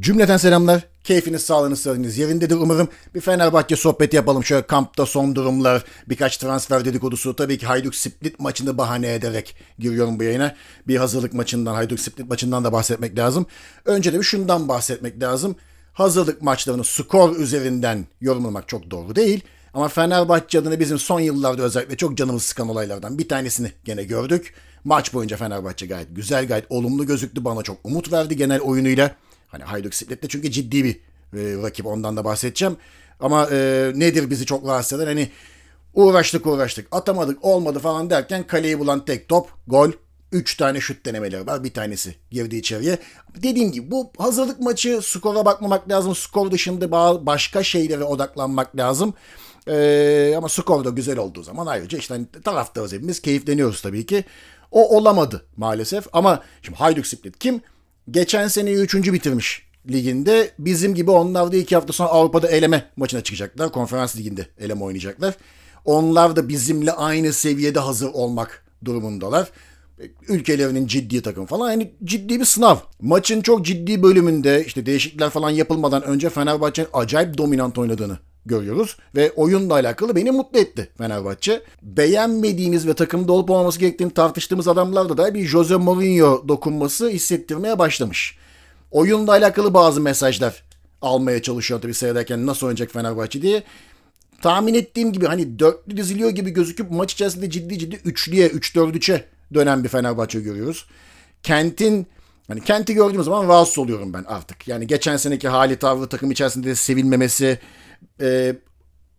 Cümleten selamlar. Keyfiniz, sağlığınız, sıhhatiniz yerindedir umarım. Bir Fenerbahçe sohbeti yapalım. Şöyle kampta son durumlar, birkaç transfer dedikodusu. Tabii ki Hayduk Split maçını bahane ederek giriyorum bu yayına. Bir hazırlık maçından, Hayduk Split maçından da bahsetmek lazım. Önce de bir şundan bahsetmek lazım. Hazırlık maçlarını skor üzerinden yorumlamak çok doğru değil. Ama Fenerbahçe adına bizim son yıllarda özellikle çok canımız sıkan olaylardan bir tanesini gene gördük. Maç boyunca Fenerbahçe gayet güzel, gayet olumlu gözüktü. Bana çok umut verdi genel oyunuyla. Hani Hayduk Split çünkü ciddi bir e, rakip ondan da bahsedeceğim. Ama e, nedir bizi çok rahatsız eden hani uğraştık uğraştık atamadık olmadı falan derken kaleyi bulan tek top gol. 3 tane şut denemeleri var. Bir tanesi girdi içeriye. Dediğim gibi bu hazırlık maçı skora bakmamak lazım. Skor dışında başka şeylere odaklanmak lazım. Ee, ama skor da güzel olduğu zaman ayrıca işte hani taraftarız hepimiz keyifleniyoruz tabii ki. O olamadı maalesef ama şimdi Hayduk Split kim? Geçen sene 3. bitirmiş liginde. Bizim gibi onlar da iki hafta sonra Avrupa'da eleme maçına çıkacaklar. Konferans liginde eleme oynayacaklar. Onlar da bizimle aynı seviyede hazır olmak durumundalar. Ülkelerinin ciddi takım falan yani ciddi bir sınav. Maçın çok ciddi bölümünde işte değişiklikler falan yapılmadan önce Fenerbahçe'nin acayip dominant oynadığını görüyoruz. Ve oyunla alakalı beni mutlu etti Fenerbahçe. Beğenmediğimiz ve takımda olup olmaması gerektiğini tartıştığımız adamlarda da bir Jose Mourinho dokunması hissettirmeye başlamış. Oyunla alakalı bazı mesajlar almaya çalışıyor tabii seyrederken nasıl oynayacak Fenerbahçe diye. Tahmin ettiğim gibi hani dörtlü diziliyor gibi gözüküp maç içerisinde ciddi ciddi üçlüye, üç dördüçe dönen bir Fenerbahçe görüyoruz. Kent'in Hani Kent'i gördüğüm zaman rahatsız oluyorum ben artık. Yani geçen seneki hali tavrı takım içerisinde de sevilmemesi, e,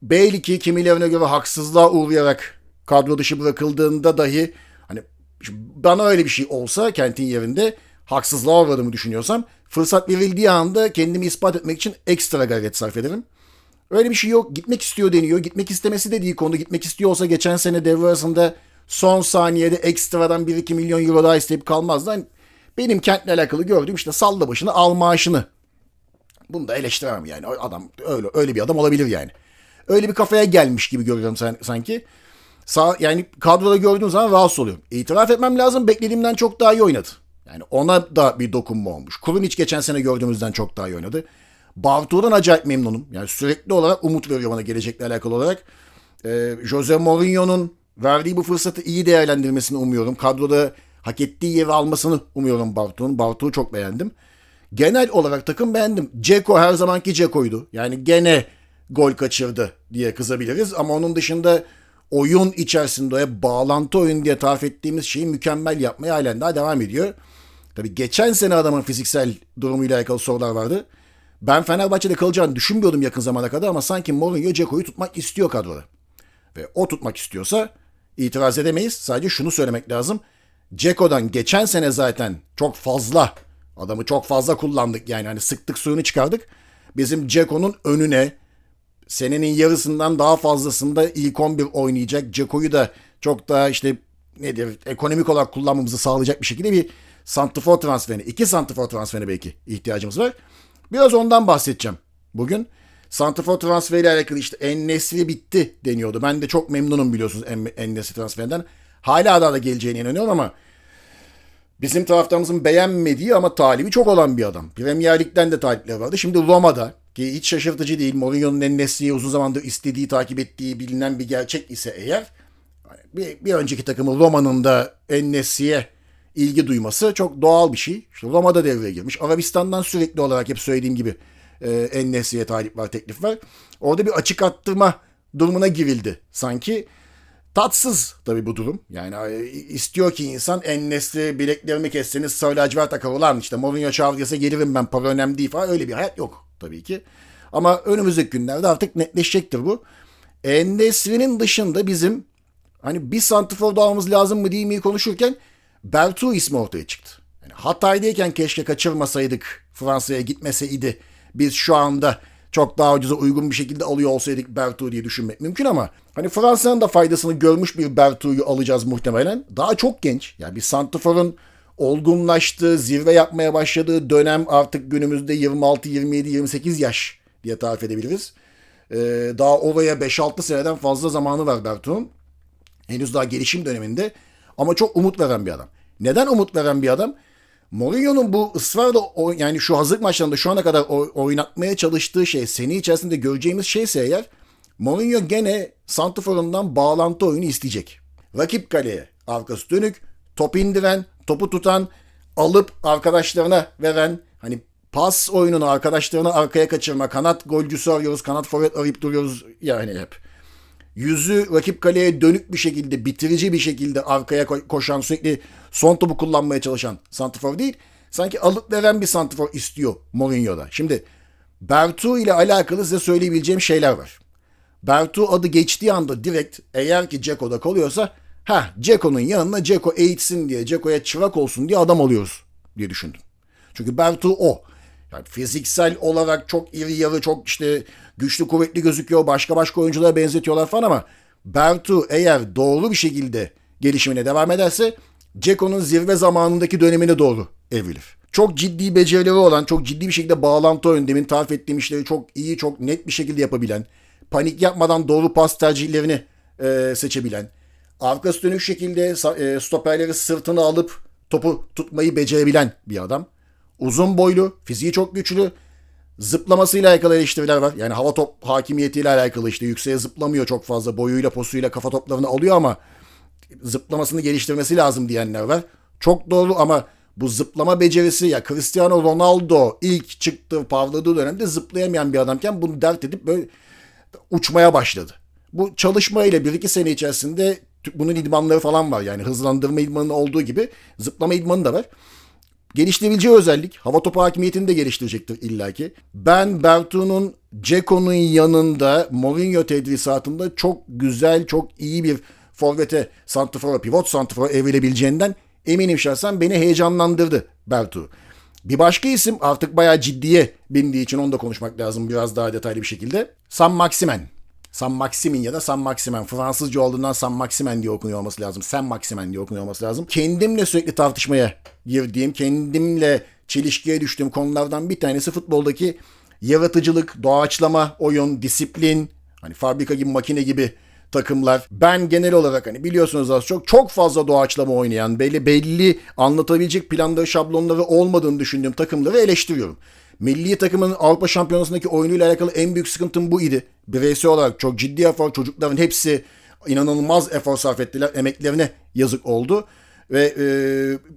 belki kimilerine göre haksızlığa uğrayarak kadro dışı bırakıldığında dahi hani bana öyle bir şey olsa Kent'in yerinde haksızlığa uğradığımı düşünüyorsam fırsat verildiği anda kendimi ispat etmek için ekstra gayret sarf ederim. Öyle bir şey yok. Gitmek istiyor deniyor. Gitmek istemesi de değil konu. Gitmek istiyor olsa geçen sene devre arasında son saniyede ekstradan 1-2 milyon euro daha isteyip kalmazdı. Yani benim kentle alakalı gördüğüm işte salla başını al maaşını. Bunu da eleştiremem yani. Adam öyle öyle bir adam olabilir yani. Öyle bir kafaya gelmiş gibi görüyorum sen, sanki. Sağ, yani kadroda gördüğüm zaman rahatsız oluyorum. İtiraf etmem lazım beklediğimden çok daha iyi oynadı. Yani ona da bir dokunma olmuş. hiç geçen sene gördüğümüzden çok daha iyi oynadı. Bartu'dan acayip memnunum. Yani sürekli olarak umut veriyor bana gelecekle alakalı olarak. Ee, Jose Mourinho'nun verdiği bu fırsatı iyi değerlendirmesini umuyorum. Kadroda hak ettiği yeri almasını umuyorum Bartu'nun. Bartu'yu çok beğendim. Genel olarak takım beğendim. Ceko her zamanki Ceko'ydu. Yani gene gol kaçırdı diye kızabiliriz. Ama onun dışında oyun içerisinde bağlantı oyun diye tarif ettiğimiz şeyi mükemmel yapmaya halen daha devam ediyor. Tabi geçen sene adamın fiziksel durumuyla alakalı sorular vardı. Ben Fenerbahçe'de kalacağını düşünmüyordum yakın zamana kadar ama sanki Mourinho Ceko'yu tutmak istiyor kadroda. Ve o tutmak istiyorsa itiraz edemeyiz. Sadece şunu söylemek lazım. Ceko'dan geçen sene zaten çok fazla adamı çok fazla kullandık yani hani sıktık suyunu çıkardık. Bizim Ceko'nun önüne senenin yarısından daha fazlasında ilk 11 oynayacak. Ceko'yu da çok daha işte nedir ekonomik olarak kullanmamızı sağlayacak bir şekilde bir santifor transferine, iki santifor transferine belki ihtiyacımız var. Biraz ondan bahsedeceğim bugün. Santifor transferiyle alakalı işte En-Nesri bitti deniyordu. Ben de çok memnunum biliyorsunuz En-Nesri transferinden. Hala daha da geleceğine inanıyorum ama bizim taraftarımızın beğenmediği ama talibi çok olan bir adam. Premier Lig'den de talipleri vardı. Şimdi Roma'da ki hiç şaşırtıcı değil. Mourinho'nun En-Nesri'yi uzun zamandır istediği, takip ettiği bilinen bir gerçek ise eğer bir, bir önceki takımı Roma'nın da En-Nesri'ye ilgi duyması çok doğal bir şey. İşte Roma'da devreye girmiş. Arabistan'dan sürekli olarak hep söylediğim gibi e, En-Nesri'ye talip var, teklif var. Orada bir açık attırma durumuna girildi sanki. Tatsız tabii bu durum. Yani istiyor ki insan En-Nesri bileklerimi kesseniz sarı lacivert takar ulan işte Mourinho çağırırsa gelirim ben para önemli değil falan öyle bir hayat yok tabii ki. Ama önümüzdeki günlerde artık netleşecektir bu. En-Nesri'nin dışında bizim hani bir santifor doğamız lazım mı değil mi konuşurken Bertu ismi ortaya çıktı. Yani Hatay'dayken keşke kaçırmasaydık Fransa'ya gitmeseydi. Biz şu anda çok daha ucuza uygun bir şekilde alıyor olsaydık Bertu diye düşünmek mümkün ama hani Fransa'nın da faydasını görmüş bir Bertu'yu alacağız muhtemelen. Daha çok genç. Yani bir Santifor'un olgunlaştığı, zirve yapmaya başladığı dönem artık günümüzde 26, 27, 28 yaş diye tarif edebiliriz. Ee, daha oraya 5-6 seneden fazla zamanı var Bertu'nun. Henüz daha gelişim döneminde ama çok umut veren bir adam. Neden umut veren bir adam? Mourinho'nun bu ısrarla yani şu hazırlık maçlarında şu ana kadar oynatmaya çalıştığı şey seni içerisinde göreceğimiz şeyse eğer Mourinho gene Santifor'undan bağlantı oyunu isteyecek. Rakip kaleye arkası dönük, top indiren, topu tutan, alıp arkadaşlarına veren hani pas oyununu arkadaşlarına arkaya kaçırma, kanat golcüsü arıyoruz, kanat forvet arayıp duruyoruz yani hep yüzü rakip kaleye dönük bir şekilde, bitirici bir şekilde arkaya ko- koşan, sürekli son topu kullanmaya çalışan santifor değil. Sanki alıp veren bir santifor istiyor Mourinho'da. Şimdi Bertu ile alakalı size söyleyebileceğim şeyler var. Bertu adı geçtiği anda direkt eğer ki Ceko'da kalıyorsa ha Ceko'nun yanına Ceko eğitsin diye, Ceko'ya çırak olsun diye adam alıyoruz diye düşündüm. Çünkü Bertu o. Yani fiziksel olarak çok iri yarı, çok işte güçlü kuvvetli gözüküyor. Başka başka oyunculara benzetiyorlar falan ama Bertu eğer doğru bir şekilde gelişimine devam ederse Ceko'nun zirve zamanındaki dönemine doğru evrilir. Çok ciddi becerileri olan, çok ciddi bir şekilde bağlantı oyunu, demin tarif ettiğim işleri çok iyi, çok net bir şekilde yapabilen, panik yapmadan doğru pas tercihlerini e, seçebilen, arkası dönük şekilde e, stoperleri sırtına alıp topu tutmayı becerebilen bir adam. Uzun boylu, fiziği çok güçlü. Zıplamasıyla alakalı eleştiriler var. Yani hava top hakimiyetiyle alakalı işte yükseğe zıplamıyor çok fazla. Boyuyla posuyla kafa toplarını alıyor ama zıplamasını geliştirmesi lazım diyenler var. Çok doğru ama bu zıplama becerisi ya Cristiano Ronaldo ilk çıktığı parladığı dönemde zıplayamayan bir adamken bunu dert edip böyle uçmaya başladı. Bu çalışmayla bir iki sene içerisinde bunun idmanları falan var. Yani hızlandırma idmanı olduğu gibi zıplama idmanı da var. Geliştirebileceği özellik hava topu hakimiyetini de geliştirecektir illaki. Ben Bertu'nun Ceko'nun yanında Mourinho tedrisatında çok güzel, çok iyi bir forvete, santrfora, pivot santrfora evrilebileceğinden eminim şahsen beni heyecanlandırdı Bertu. Bir başka isim artık bayağı ciddiye bindiği için onu da konuşmak lazım biraz daha detaylı bir şekilde. Sam Maximen. Sam Maximin ya da Sam Maximen. Fransızca olduğundan Sam Maximen diye okunuyor olması lazım. Sam Maximen diye okunuyor olması lazım. Kendimle sürekli tartışmaya girdiğim, kendimle çelişkiye düştüğüm konulardan bir tanesi futboldaki yaratıcılık, doğaçlama, oyun, disiplin, hani fabrika gibi, makine gibi takımlar. Ben genel olarak hani biliyorsunuz az çok çok fazla doğaçlama oynayan, belli belli anlatabilecek planları, şablonları olmadığını düşündüğüm takımları eleştiriyorum. Milli takımın Avrupa Şampiyonası'ndaki oyunuyla alakalı en büyük sıkıntım bu idi. Bireysel olarak çok ciddi efor, çocukların hepsi inanılmaz efor sarf ettiler. Emeklerine yazık oldu. Ve e,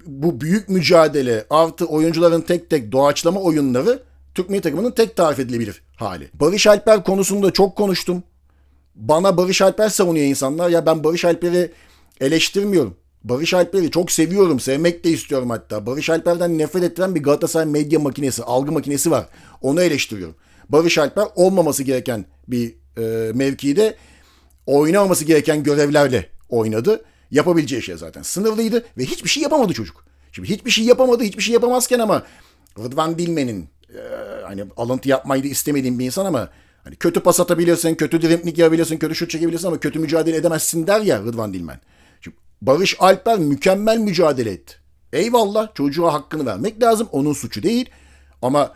bu büyük mücadele artı oyuncuların tek tek doğaçlama oyunları Türk milli takımının tek tarif edilebilir hali. Barış Alper konusunda çok konuştum. Bana Barış Alper savunuyor insanlar. Ya ben Barış Alper'i eleştirmiyorum. Barış Alper'i çok seviyorum. Sevmek de istiyorum hatta. Barış Alper'den nefret ettiren bir Galatasaray medya makinesi, algı makinesi var. Onu eleştiriyorum. Barış Alper olmaması gereken bir e, mevkide oynamaması gereken görevlerle oynadı. Yapabileceği şey zaten sınırlıydı ve hiçbir şey yapamadı çocuk. Şimdi hiçbir şey yapamadı, hiçbir şey yapamazken ama Rıdvan Dilmen'in e, hani alıntı yapmayı da istemediğim bir insan ama hani kötü pas atabilirsin, kötü dribbling yapabilirsin, kötü şut çekebilirsin ama kötü mücadele edemezsin der ya Rıdvan Dilmen. Şimdi Barış Alper mükemmel mücadele etti. Eyvallah çocuğa hakkını vermek lazım. Onun suçu değil. Ama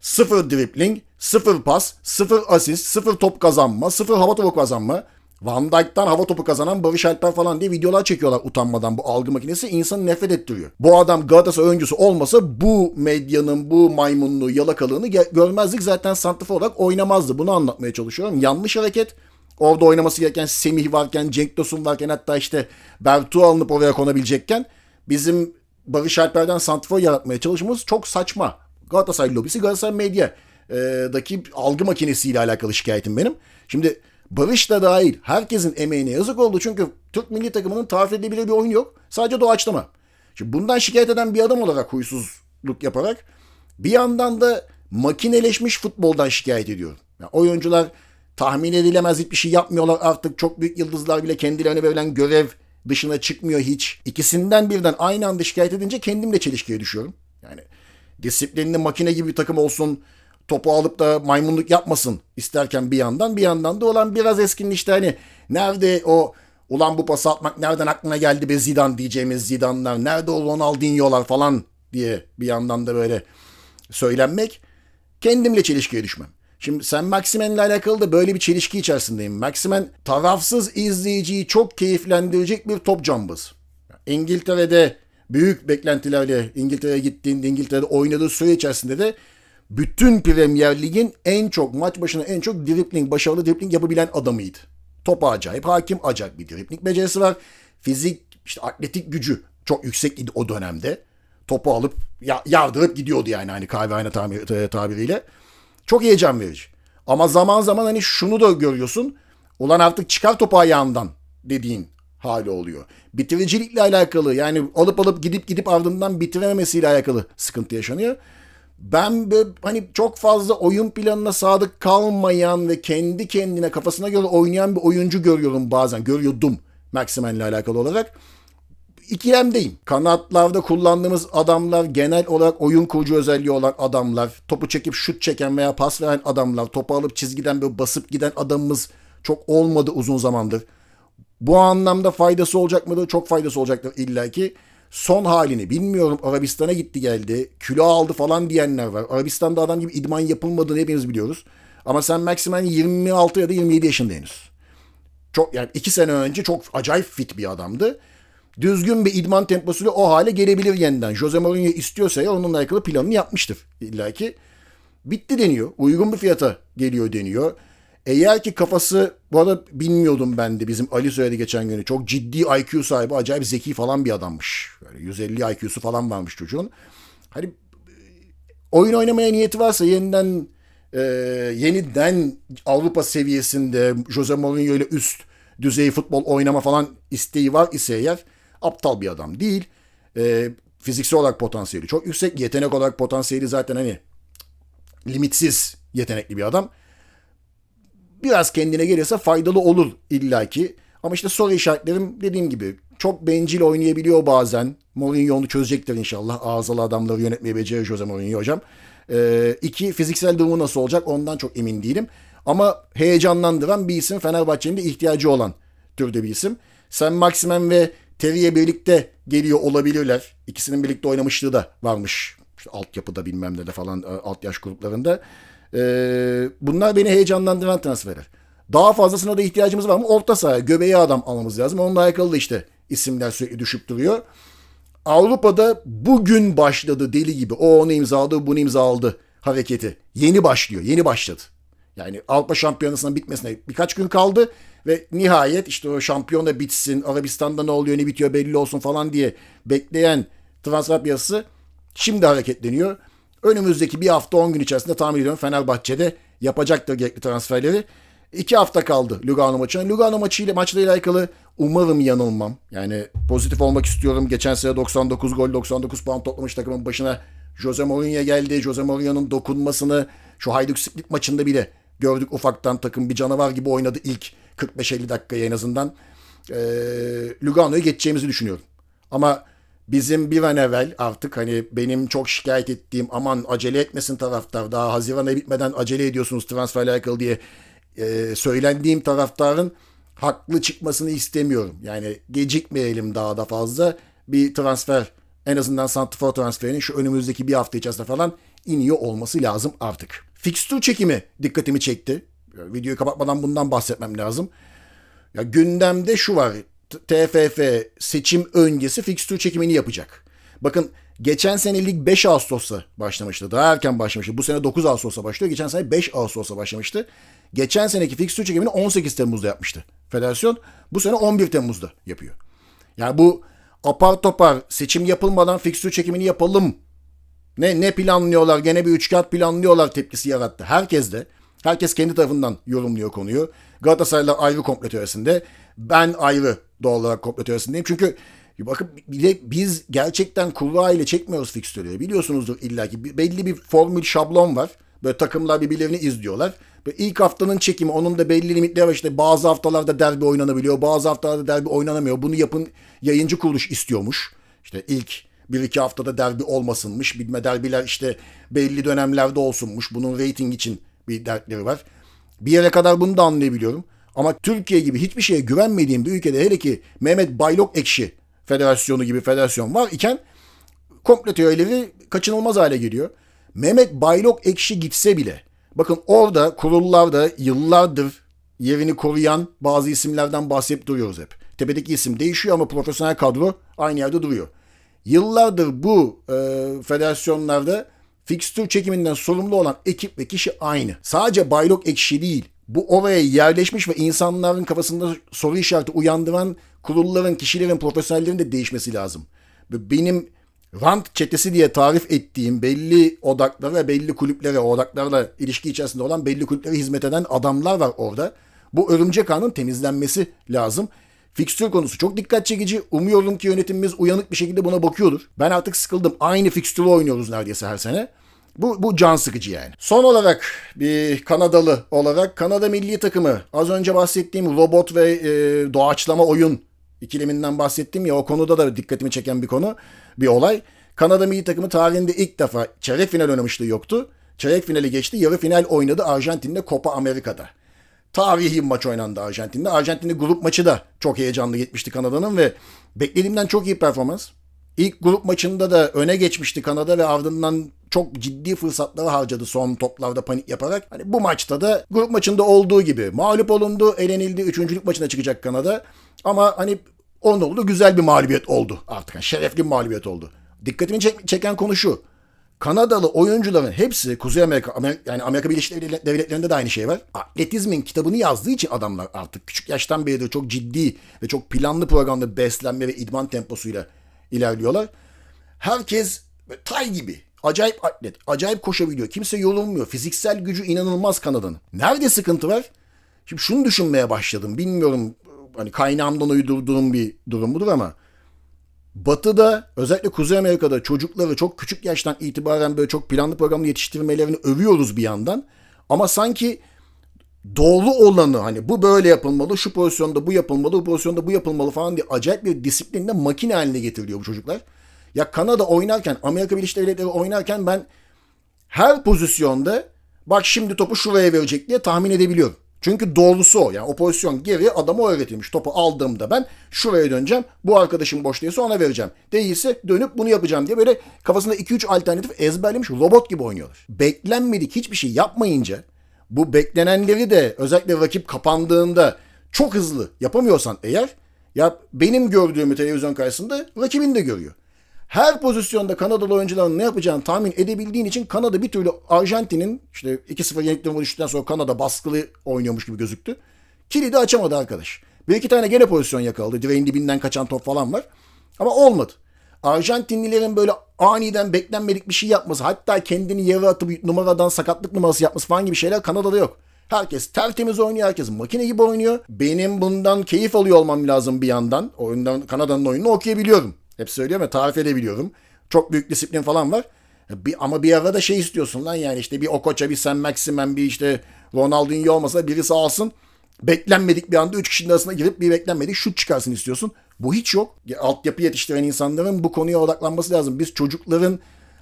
sıfır dribbling, sıfır pas, sıfır asist, sıfır top kazanma, sıfır hava topu kazanma. Van Dijk'tan hava topu kazanan Barış Alper falan diye videolar çekiyorlar utanmadan bu algı makinesi insanı nefret ettiriyor. Bu adam Galatasaray oyuncusu olmasa bu medyanın bu maymunluğu yalakalığını görmezdik zaten santrafor olarak oynamazdı. Bunu anlatmaya çalışıyorum. Yanlış hareket. Orada oynaması gereken Semih varken, Cenk Tosun varken hatta işte Bertu alınıp oraya konabilecekken bizim Barış Alper'den santrafor yaratmaya çalışmamız çok saçma. Galatasaray lobisi Galatasaray medyadaki algı makinesiyle alakalı şikayetim benim. Şimdi Barış da dahil herkesin emeğine yazık oldu çünkü Türk milli takımının tarif edilebilir bir oyun yok. Sadece doğaçlama. Şimdi bundan şikayet eden bir adam olarak huysuzluk yaparak bir yandan da makineleşmiş futboldan şikayet ediyorum. Yani oyuncular tahmin edilemez hiçbir şey yapmıyorlar artık. Çok büyük yıldızlar bile kendilerine verilen görev dışına çıkmıyor hiç. İkisinden birden aynı anda şikayet edince kendimle çelişkiye düşüyorum. Yani disiplinli makine gibi bir takım olsun topu alıp da maymunluk yapmasın isterken bir yandan bir yandan da olan biraz eskinin işte hani nerede o ulan bu pası atmak nereden aklına geldi be Zidane diyeceğimiz Zidane'lar nerede o Ronaldinho'lar falan diye bir yandan da böyle söylenmek kendimle çelişkiye düşmem. Şimdi sen Maximen'le alakalı da böyle bir çelişki içerisindeyim. Maximen tarafsız izleyiciyi çok keyiflendirecek bir top cambaz. İngiltere'de büyük beklentilerle İngiltere'ye gittiğinde İngiltere'de oynadığı süre içerisinde de bütün Premier Lig'in en çok maç başına en çok dribling, başarılı dribling yapabilen adamıydı. Topa acayip hakim, acayip bir dribling becerisi var. Fizik, işte atletik gücü çok yüksek idi o dönemde. Topu alıp ya, yardırıp gidiyordu yani hani kahvehane tabir, tabiriyle. Çok heyecan verici. Ama zaman zaman hani şunu da görüyorsun. Ulan artık çıkar topu ayağından dediğin hali oluyor. Bitiricilikle alakalı yani alıp alıp gidip gidip ardından bitirememesiyle alakalı sıkıntı yaşanıyor. Ben böyle hani çok fazla oyun planına sadık kalmayan ve kendi kendine kafasına göre oynayan bir oyuncu görüyorum bazen. Görüyordum Maximen'le alakalı olarak. İkilemdeyim. Kanatlarda kullandığımız adamlar genel olarak oyun kurucu özelliği olan adamlar. Topu çekip şut çeken veya pas veren adamlar. Topu alıp çizgiden böyle basıp giden adamımız çok olmadı uzun zamandır. Bu anlamda faydası olacak mıdır? Çok faydası olacaktır illaki. Son halini bilmiyorum. Arabistan'a gitti geldi. Kilo aldı falan diyenler var. Arabistan'da adam gibi idman yapılmadığını hepimiz biliyoruz. Ama sen Maximen 26 ya da 27 yaşında henüz. Çok yani 2 sene önce çok acayip fit bir adamdı. Düzgün bir idman temposuyla o hale gelebilir yeniden. Jose Mourinho istiyorsa ya onunla alakalı planını yapmıştır illaki. Bitti deniyor. Uygun bir fiyata geliyor deniyor. Eğer ki kafası bu arada bilmiyordum ben de bizim Ali söyledi geçen günü. Çok ciddi IQ sahibi acayip zeki falan bir adammış. Böyle 150 IQ'su falan varmış çocuğun. Hani oyun oynamaya niyeti varsa yeniden e, yeniden Avrupa seviyesinde Jose Mourinho ile üst düzey futbol oynama falan isteği var ise eğer aptal bir adam değil. E, fiziksel olarak potansiyeli çok yüksek. Yetenek olarak potansiyeli zaten hani limitsiz yetenekli bir adam biraz kendine gelirse faydalı olur illaki. Ama işte soru işaretlerim dediğim gibi çok bencil oynayabiliyor bazen. Mourinho onu çözecektir inşallah. Ağzalı adamları yönetmeyi becerir Jose Mourinho hocam. Ee, iki, fiziksel durumu nasıl olacak ondan çok emin değilim. Ama heyecanlandıran bir isim Fenerbahçe'nin de ihtiyacı olan türde bir isim. Sen Maximen ve Terry'e birlikte geliyor olabilirler. İkisinin birlikte oynamışlığı da varmış. İşte altyapıda bilmem ne de falan alt yaş gruplarında. Ee, bunlar beni heyecanlandıran transferler. Daha fazlasına da ihtiyacımız var mı? Orta sahaya göbeği adam almamız lazım. Onunla alakalı da işte isimler sürekli düşüp duruyor. Avrupa'da bugün başladı deli gibi. O onu imzaladı, bunu imzaladı hareketi. Yeni başlıyor, yeni başladı. Yani Avrupa Şampiyonası'nın bitmesine birkaç gün kaldı ve nihayet işte o şampiyon da bitsin, Arabistan'da ne oluyor, ne bitiyor belli olsun falan diye bekleyen transfer piyasası şimdi hareketleniyor. Önümüzdeki bir hafta 10 gün içerisinde tahmin ediyorum Fenerbahçe'de yapacaktır gerekli transferleri. İki hafta kaldı Lugano maçına. Lugano maçıyla maçla alakalı umarım yanılmam. Yani pozitif olmak istiyorum. Geçen sene 99 gol 99 puan toplamış takımın başına Jose Mourinho geldi. Jose Mourinho'nun dokunmasını şu Hayduk Split maçında bile gördük ufaktan takım bir canavar gibi oynadı ilk 45-50 dakikayı en azından. Ee, Lugano'yu geçeceğimizi düşünüyorum. Ama bizim bir an evvel artık hani benim çok şikayet ettiğim aman acele etmesin taraftar daha Haziran'a bitmeden acele ediyorsunuz transferle alakalı diye e, söylendiğim taraftarın haklı çıkmasını istemiyorum. Yani gecikmeyelim daha da fazla bir transfer en azından Santifor transferinin şu önümüzdeki bir hafta içerisinde falan iniyor olması lazım artık. Fixture çekimi dikkatimi çekti. Videoyu kapatmadan bundan bahsetmem lazım. Ya gündemde şu var. TFF seçim öncesi fikstür çekimini yapacak. Bakın geçen sene lig 5 Ağustos'ta başlamıştı. Daha erken başlamıştı. Bu sene 9 Ağustos'ta başlıyor. Geçen sene 5 Ağustos'ta başlamıştı. Geçen seneki fikstür çekimini 18 Temmuz'da yapmıştı. Federasyon bu sene 11 Temmuz'da yapıyor. Yani bu apar topar seçim yapılmadan fikstür çekimini yapalım. Ne ne planlıyorlar? Gene bir üçkağıt planlıyorlar tepkisi yarattı. Herkes de Herkes kendi tarafından yorumluyor konuyu. Galatasaraylar ayrı komplo teorisinde. Ben ayrı doğal olarak komplo teorisindeyim. Çünkü bakın biz gerçekten kurra ile çekmiyoruz fikstürleri. Biliyorsunuzdur illaki. Belli bir formül şablon var. Böyle takımlar birbirlerini izliyorlar. Ve ilk haftanın çekimi onun da belli limitleri var. İşte bazı haftalarda derbi oynanabiliyor. Bazı haftalarda derbi oynanamıyor. Bunu yapın yayıncı kuruluş istiyormuş. İşte ilk bir iki haftada derbi olmasınmış. Bilme derbiler işte belli dönemlerde olsunmuş. Bunun rating için bir dertleri var. Bir yere kadar bunu da anlayabiliyorum. Ama Türkiye gibi hiçbir şeye güvenmediğim bir ülkede hele ki Mehmet Baylok Ekşi Federasyonu gibi federasyon var iken komple teorileri kaçınılmaz hale geliyor. Mehmet Baylok Ekşi gitse bile bakın orada kurullarda yıllardır yerini koruyan bazı isimlerden bahsedip duruyoruz hep. Tepedeki isim değişiyor ama profesyonel kadro aynı yerde duruyor. Yıllardır bu e, federasyonlarda fikstür çekiminden sorumlu olan ekip ve kişi aynı. Sadece baylok ekşi değil. Bu oraya yerleşmiş ve insanların kafasında soru işareti uyandıran kurulların, kişilerin, profesyonellerin de değişmesi lazım. Benim rant çetesi diye tarif ettiğim belli odaklara belli kulüplere, odaklarla ilişki içerisinde olan belli kulüplere hizmet eden adamlar var orada. Bu örümcek ağının temizlenmesi lazım. Fikstür konusu çok dikkat çekici. Umuyorum ki yönetimimiz uyanık bir şekilde buna bakıyordur. Ben artık sıkıldım. Aynı fikstürü oynuyoruz neredeyse her sene. Bu, bu can sıkıcı yani. Son olarak bir Kanadalı olarak Kanada milli takımı az önce bahsettiğim robot ve e, doğaçlama oyun ikileminden bahsettim ya o konuda da dikkatimi çeken bir konu bir olay. Kanada milli takımı tarihinde ilk defa çeyrek final oynamışlığı yoktu. Çeyrek finali geçti yarı final oynadı Arjantin'de Copa Amerika'da. Tarihi bir maç oynandı Arjantin'de. Arjantin'de grup maçı da çok heyecanlı gitmişti Kanada'nın ve beklediğimden çok iyi performans. İlk grup maçında da öne geçmişti Kanada ve ardından çok ciddi fırsatları harcadı son toplarda panik yaparak. Hani bu maçta da grup maçında olduğu gibi mağlup olundu, elenildi. Üçüncülük maçına çıkacak Kanada. Ama hani onun oldu güzel bir mağlubiyet oldu artık. Yani şerefli bir mağlubiyet oldu. Dikkatimi çek- çeken konu şu. Kanadalı oyuncuların hepsi Kuzey Amerika, Amer- yani Amerika Birleşik Devlet- Devletleri'nde de aynı şey var. Atletizmin kitabını yazdığı için adamlar artık küçük yaştan beridir çok ciddi ve çok planlı programda beslenme ve idman temposuyla ilerliyorlar. Herkes tay gibi. Acayip atlet. Acayip koşabiliyor. Kimse yorulmuyor. Fiziksel gücü inanılmaz Kanada'nın. Nerede sıkıntı var? Şimdi şunu düşünmeye başladım. Bilmiyorum hani kaynağımdan uydurduğum bir durum mudur ama Batı'da özellikle Kuzey Amerika'da çocukları çok küçük yaştan itibaren böyle çok planlı programlı yetiştirmelerini övüyoruz bir yandan. Ama sanki doğru olanı hani bu böyle yapılmalı, şu pozisyonda bu yapılmalı, bu pozisyonda bu yapılmalı falan diye acayip bir disiplinle makine haline getiriliyor bu çocuklar. Ya Kanada oynarken, Amerika Birleşik Devletleri oynarken ben her pozisyonda bak şimdi topu şuraya verecek diye tahmin edebiliyorum. Çünkü doğrusu o. Yani o pozisyon geri adama öğretilmiş. Topu aldığımda ben şuraya döneceğim. Bu arkadaşım boş değilse ona vereceğim. Değilse dönüp bunu yapacağım diye böyle kafasında 2-3 alternatif ezberlemiş robot gibi oynuyorlar. Beklenmedik hiçbir şey yapmayınca bu beklenenleri de özellikle rakip kapandığında çok hızlı yapamıyorsan eğer ya benim gördüğümü televizyon karşısında rakibin de görüyor. Her pozisyonda Kanadalı oyuncuların ne yapacağını tahmin edebildiğin için Kanada bir türlü Arjantin'in işte 2-0 yenik duruma düştükten sonra Kanada baskılı oynuyormuş gibi gözüktü. Kilidi açamadı arkadaş. Bir iki tane gene pozisyon yakaladı. Direğin dibinden kaçan top falan var. Ama olmadı. Arjantinlilerin böyle aniden beklenmedik bir şey yapması, hatta kendini yere atıp numaradan sakatlık numarası yapması falan gibi şeyler Kanada'da yok. Herkes tertemiz oynuyor, herkes makine gibi oynuyor. Benim bundan keyif alıyor olmam lazım bir yandan. Oyundan Kanada'nın oyununu okuyabiliyorum. Hep söylüyorum ya tarif edebiliyorum. Çok büyük disiplin falan var. Bir, ama bir arada şey istiyorsun lan yani işte bir Okocha, bir Sen Maximen, bir işte Ronaldinho olmasa birisi alsın. Beklenmedik bir anda üç kişinin arasına girip bir beklenmedik şut çıkarsın istiyorsun. Bu hiç yok. Ya, Altyapı yetiştiren insanların bu konuya odaklanması lazım. Biz çocukların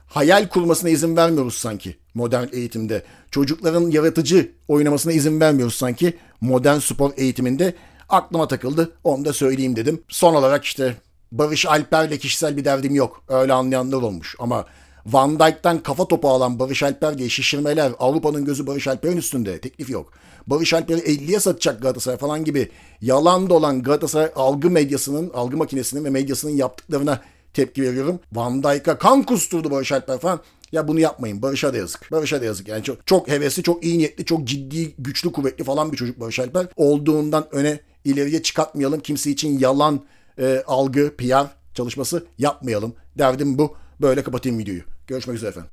hayal kurmasına izin vermiyoruz sanki modern eğitimde. Çocukların yaratıcı oynamasına izin vermiyoruz sanki modern spor eğitiminde. Aklıma takıldı. Onu da söyleyeyim dedim. Son olarak işte Barış Alper'le kişisel bir derdim yok. Öyle anlayanlar olmuş. Ama Van Dijk'tan kafa topu alan Barış Alper diye şişirmeler Avrupa'nın gözü Barış Alper'in üstünde. Teklif yok. Barış Alper'i 50'ye satacak Galatasaray falan gibi yalan dolan Galatasaray algı medyasının, algı makinesinin ve medyasının yaptıklarına tepki veriyorum. Van Dijk'a kan kusturdu Barış Alper falan. Ya bunu yapmayın. Barış'a da yazık. Barış'a da yazık. Yani çok, çok hevesli, çok iyi niyetli, çok ciddi, güçlü, kuvvetli falan bir çocuk Barış Alper. Olduğundan öne ileriye çıkartmayalım. Kimse için yalan e, algı, PR çalışması yapmayalım. Derdim bu. Böyle kapatayım videoyu. Görüşmek üzere efendim.